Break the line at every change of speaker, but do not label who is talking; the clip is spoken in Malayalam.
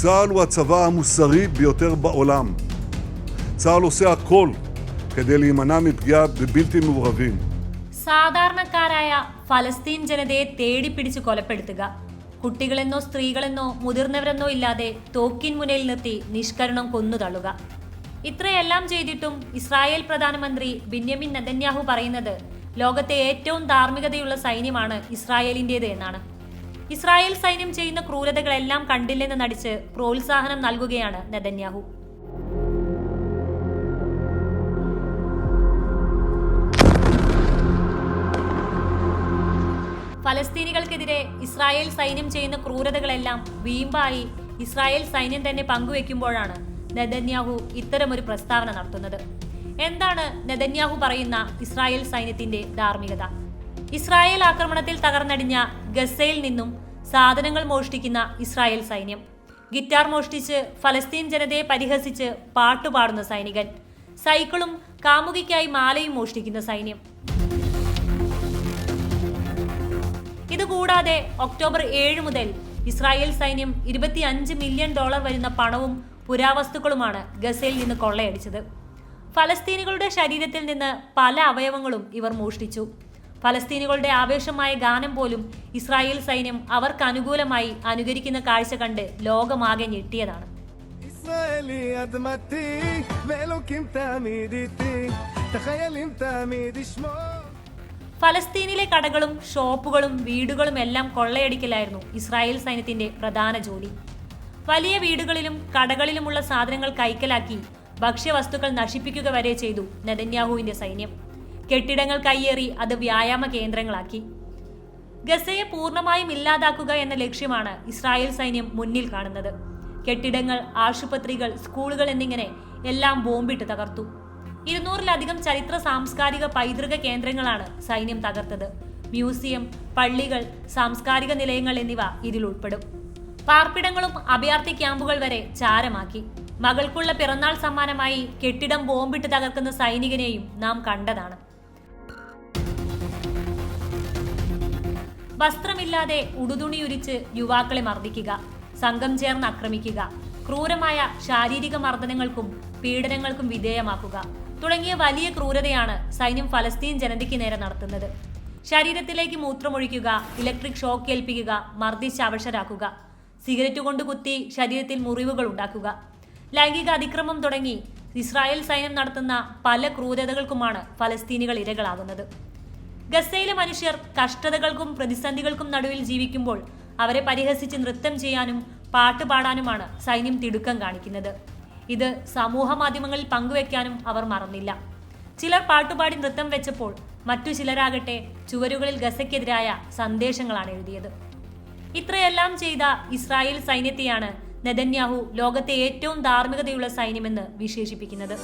צה"ל הוא הצבא המוסרי ביותר בעולם. צה"ל עושה הכל כדי להימנע מפגיעה בבלתי מעורבים.
സാധാരണക്കാരായ ഫലസ്തീൻ ജനതയെ തേടിപ്പിടിച്ച് കൊലപ്പെടുത്തുക കുട്ടികളെന്നോ സ്ത്രീകളെന്നോ മുതിർന്നവരെന്നോ ഇല്ലാതെ തോക്കിൻ മുനയിൽ നിർത്തി നിഷ്കരണം കൊന്നുതള്ളുക ഇത്രയെല്ലാം ചെയ്തിട്ടും ഇസ്രായേൽ പ്രധാനമന്ത്രി ബിന്യമിൻ നെതന്യാഹു പറയുന്നത് ലോകത്തെ ഏറ്റവും ധാർമ്മികതയുള്ള സൈന്യമാണ് ഇസ്രായേലിൻ്റേത് എന്നാണ് ഇസ്രായേൽ സൈന്യം ചെയ്യുന്ന ക്രൂരതകളെല്ലാം കണ്ടില്ലെന്ന് നടിച്ച് പ്രോത്സാഹനം നൽകുകയാണ് നെതന്യാഹു. ഫലസ്തീനികൾക്കെതിരെ ഇസ്രായേൽ സൈന്യം ചെയ്യുന്ന ക്രൂരതകളെല്ലാം വീമ്പായി ഇസ്രായേൽ സൈന്യം തന്നെ പങ്കുവെക്കുമ്പോഴാണ് നെതന്യാഹു ഇത്തരമൊരു പ്രസ്താവന നടത്തുന്നത്. എന്താണ് നെതന്യാഹു പറയുന്ന ഇസ്രായേൽ സൈന്യത്തിന്റെ ധാർമ്മികത? ഇസ്രായേൽ ആക്രമണത്തിൽ തകർന്നടിഞ്ഞ ഗസയിൽ നിന്നും സാധനങ്ങൾ മോഷ്ടിക്കുന്ന ഇസ്രായേൽ സൈന്യം. ഗിറ്റാർ മോഷ്ടിച്ച് ഫലസ്തീൻ ജനതയെ പരിഹസിച്ച് പാട്ടുപാടുന്ന സൈനികൻ. സൈക്കിളും കാമുകിക്കായി മാലയും മോഷ്ടിക്കുന്ന സൈന്യം. ഇതുകൂടാതെ ഒക്ടോബർ ഏഴ് മുതൽ ഇസ്രായേൽ സൈന്യം ഇരുപത്തിയഞ്ച് മില്യൺ ഡോളർ വരുന്ന പണവും പുരാവസ്തുക്കളുമാണ് ഗസയിൽ നിന്ന് കൊള്ളയടിച്ചത്. ഫലസ്തീനികളുടെ ശരീരത്തിൽ നിന്ന് പല അവയവങ്ങളും ഇവർ മോഷ്ടിച്ചു. ഫലസ്തീനുകളുടെ ആവേശമായ ഗാനം പോലും ഇസ്രായേൽ സൈന്യം അവർക്ക് അനുകൂലമായി അനുകരിക്കുന്ന കാഴ്ച കണ്ട് ലോകമാകെ ഞെട്ടിയതാണ്. ഫലസ്തീനിലെ കടകളും ഷോപ്പുകളും വീടുകളും എല്ലാം കൊള്ളയടിക്കലായിരുന്നു ഇസ്രായേൽ സൈന്യത്തിന്റെ പ്രധാന ജോലി. വലിയ വീടുകളിലും കടകളിലുമുള്ള സാധനങ്ങൾ കൈക്കലാക്കി ഭക്ഷ്യവസ്തുക്കൾ നശിപ്പിക്കുക വരെ ചെയ്തു നെതന്യാഹുവിന്റെ സൈന്യം. കെട്ടിടങ്ങൾ കയ്യേറി അത് വ്യായാമ കേന്ദ്രങ്ങളാക്കി. ഗസയെ പൂർണമായും ഇല്ലാതാക്കുക എന്ന ലക്ഷ്യമാണ് ഇസ്രായേൽ സൈന്യം മുന്നിൽ കാണുന്നത്. കെട്ടിടങ്ങൾ ആശുപത്രികൾ സ്കൂളുകൾ എന്നിങ്ങനെ എല്ലാം ബോംബിട്ട് തകർത്തു. ഇരുന്നൂറിലധികം ചരിത്ര സാംസ്കാരിക പൈതൃക കേന്ദ്രങ്ങളാണ് സൈന്യം തകർത്തത്. മ്യൂസിയം പള്ളികൾ സാംസ്കാരിക നിലയങ്ങൾ എന്നിവ ഇതിൽ ഉൾപ്പെടും. പാർപ്പിടങ്ങളും അഭയാർത്ഥി ക്യാമ്പുകൾ വരെ ചാരമാക്കി. മകൾക്കുള്ള പിറന്നാൾ സമ്മാനമായി കെട്ടിടം ബോംബിട്ട് തകർക്കുന്ന സൈനികനെയും നാം കണ്ടതാണ്. വസ്ത്രമില്ലാതെ ഉടുതുണിയുരിച്ച് യുവാക്കളെ മർദ്ദിക്കുക സംഘം ചേർന്ന് ആക്രമിക്കുക ക്രൂരമായ ശാരീരിക മർദ്ദനങ്ങൾക്കും പീഡനങ്ങൾക്കും വിധേയമാക്കുക തുടങ്ങിയ വലിയ ക്രൂരതയാണ് സൈന്യം ഫലസ്തീൻ ജനതയ്ക്ക് നേരെ നടത്തുന്നത്. ശരീരത്തിലേക്ക് മൂത്രമൊഴിക്കുക ഇലക്ട്രിക് ഷോക്ക് ഏൽപ്പിക്കുക മർദ്ദിച്ച് അവശരാക്കുക സിഗരറ്റ് കൊണ്ട് കുത്തി ശരീരത്തിൽ മുറിവുകൾ ഉണ്ടാക്കുക ലൈംഗിക അതിക്രമം തുടങ്ങി ഇസ്രായേൽ സൈന്യം നടത്തുന്ന പല ക്രൂരതകൾക്കുമാണ് ഫലസ്തീനികൾ ഇരകളാകുന്നത് ഗസയിലെ മനുഷ്യർ കഷ്ടതകൾക്കും പ്രതിസന്ധികൾക്കും നടുവിൽ ജീവിക്കുമ്പോൾ അവരെ പരിഹസിച്ച് നൃത്തം ചെയ്യാനും പാട്ട് പാടാനുമാണ് സൈന്യം തിടുക്കം കാണിക്കുന്നത്. ഇത് സമൂഹ മാധ്യമങ്ങളിൽ പങ്കുവെക്കാനും അവർ മറന്നില്ല. ചിലർ പാട്ടുപാടി നൃത്തം വെച്ചപ്പോൾ മറ്റു ചിലരാകട്ടെ ചുവരുകളിൽ ഗസയ്ക്കെതിരായ സന്ദേശങ്ങളാണ് എഴുതിയത്. ഇത്രയെല്ലാം ചെയ്ത ഇസ്രായേൽ സൈന്യത്തെയാണ് നെതന്യാഹു ലോകത്തെ ഏറ്റവും ധാർമ്മികതയുള്ള സൈന്യമെന്ന് വിശേഷിപ്പിക്കുന്നത്.